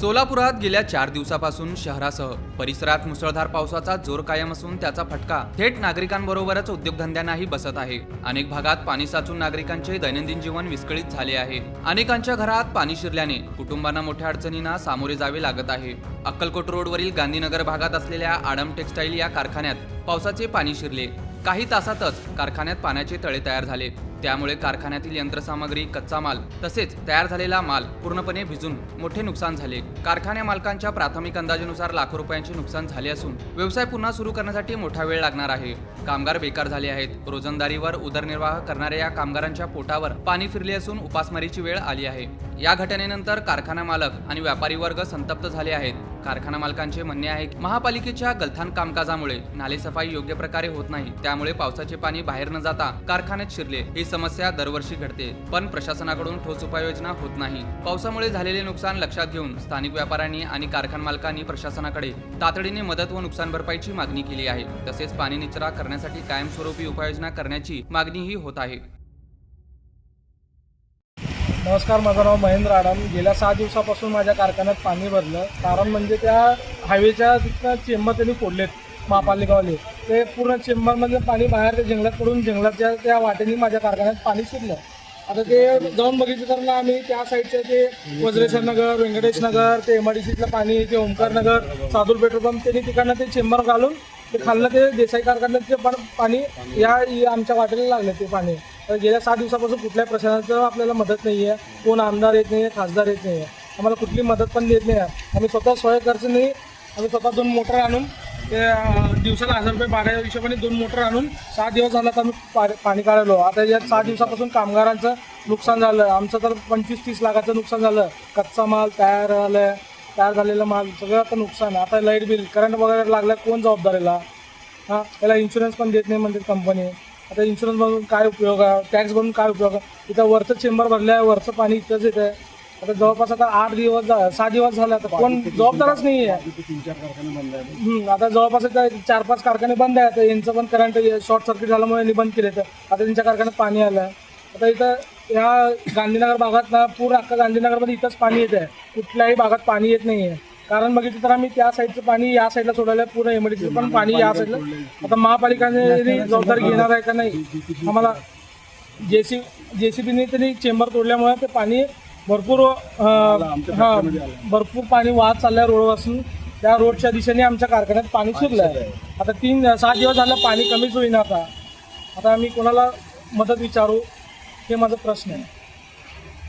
सोलापुरात गेल्या चार दिवसापासून शहरासह परिसरात मुसळधार पावसाचा जोर कायम असून त्याचा फटका थेट नागरिकांबरोबरच उद्योगधंद्यांनाही बसत आहे. अनेक भागात पाणी साचून नागरिकांचे दैनंदिन जीवन विस्कळीत झाले आहे. अनेकांच्या घरात पाणी शिरल्याने कुटुंबांना मोठ्या अडचणींना सामोरे जावे लागत आहे. अक्कलकोट रोडवरील गांधीनगर भागात असलेल्या आडम टेक्सटाईल या कारखान्यात पावसाचे पाणी शिरले. काही तासातच कारखान्यात पाण्याचे तळे तयार झाले. त्यामुळे कारखान्यातील यंत्रसामग्री कच्चा माल तसेच तयार झालेला माल पूर्णपणे भिजून मोठे नुकसान झाले. कारखान्या मालकांच्या प्राथमिक अंदाजानुसार लाखो रुपयांचे नुकसान झाले असून व्यवसाय पुन्हा सुरू करण्यासाठी मोठा वेळ लागणार आहे. कामगार बेकार झाले आहेत. रोजंदारीवर उदरनिर्वाह करणाऱ्या या कामगारांच्या पोटावर पाणी फिरले असून उपासमारीची वेळ आली आहे. या घटनेनंतर कारखाना मालक आणि व्यापारी वर्ग संतप्त झाले आहेत. कारखाना मालकांचे म्हणणे आहे की महापालिकेच्या गलथान कामकाजामुळे नालेसफाई योग्य प्रकारे होत नाही. त्यामुळे पावसाचे पाणी बाहेर न जाता कारखान्यात शिरले. ही समस्या दरवर्षी घडते पण प्रशासनाकडून ठोस उपाययोजना होत नाही. पावसामुळे झालेले नुकसान लक्षात घेऊन स्थानिक व्यापाऱ्यांनी आणि कारखाना मालकांनी प्रशासनाकडे तातडीने मदत व नुकसान भरपाईची मागणी केली आहे. तसेच पाणी निचरा करण्यासाठी कायमस्वरूपी उपाययोजना करण्याची मागणीही होत आहे. नमस्कार माझं नाव महेंद्र आडम. गेल्या सहा दिवसापासून माझ्या कारखान्यात पाणी भरलं. कारण म्हणजे त्या हायवेच्या तिथं चेंबर त्यांनी फोडलेत महापालिकावाले. ते पूर्ण चेंबरमधलं पाणी बाहेर ते जंगलात पडून जंगलाच्या त्या वाटेने माझ्या कारखान्यात पाणी शिरलं. आता ते जाऊन बघितलं तर ना आम्ही त्या साईडचे ते वज्रेश्वर नगर व्यंकटेश नगर ते एम आय डी सीतलं पाणी ते ओमकार नगर सादूर पेट्रोल पंप त्यांनी तिकडनं ते चेंबर घालून ते खाल्लं ते देसाई कारखान्यात ते पण पाणी या आमच्या वाटेला लागलं ते पाणी. गेल्या सात दिवसापासून कुठल्याही प्रशासनाचं आपल्याला मदत नाही आहे कोण आमदार येत नाही आहे खासदार येत नाही आहे आम्हाला कुठली मदत पण देत नाही. आहे आम्ही स्वतः स्वयं नाही आम्ही स्वतः दोन मोटर आणून ते दिवसाला हजार रुपये बारा हिशोबाने दोन मोटर आणून सहा दिवस झाला तर आम्ही पा- पाणी काढलो. आता या सहा दिवसापासून कामगारांचं नुकसान झालं. आमचं तर पंचवीस तीस लाखाचं नुकसान झालं. कच्चा माल तयार झालं तयार झालेला माल सगळं आता नुकसान. आता लाइट बिल करंट वगैरे लागलं कोण जबाबदारीला? हां त्याला इन्शुरन्स पण देत नाही म्हणते कंपनी आता इन्शुरन्स भरून काय उपयोग आहे? टॅक्स भरून काय उपयोग आहे? इथं वरचं चेंबर भरलं आहे वरचं पाणी इथंच येतं आहे आता जवळपास आता आठ दिवस झा- सहा दिवस झाले आता. कोण जबाबदारच नाही आहे? हम्म, आता जवळपास आता चार पाच कारखाने बंद आहेत. आता यांचं पण करंट शॉर्ट सर्किट झाल्यामुळे यांनी बंद केले तर आता त्यांच्या कारखान्यात पाणी आलं आहे आता इथं ह्या गांधीनगर भागात ना पूर्ण अख्खा गांधीनगरमध्ये इथंच पाणी येत आहे कुठल्याही भागात पाणी येत नाही आहे कारण बघितलं तर आम्ही त्या साईडचं पाणी या साईडला सोडायला आहे, पूर्ण एमडीचं पण पाणी या साईडला आता महापालिकाने जबाबदारी घेणार आहे का नाही? आम्हाला जेसी जेसीबीने त्यांनी चेंबर तोडल्यामुळे ते पाणी भरपूर हा भरपूर पाणी वाहत चाललंय रोडपासून त्या रोडच्या दिशेने आमच्या कारखान्यात पाणी शिरलं आहे आता तीन सहा दिवस झालं पाणी कमीच होईना आता. आता आम्ही कोणाला मदत विचारू हे माझा प्रश्न आहे.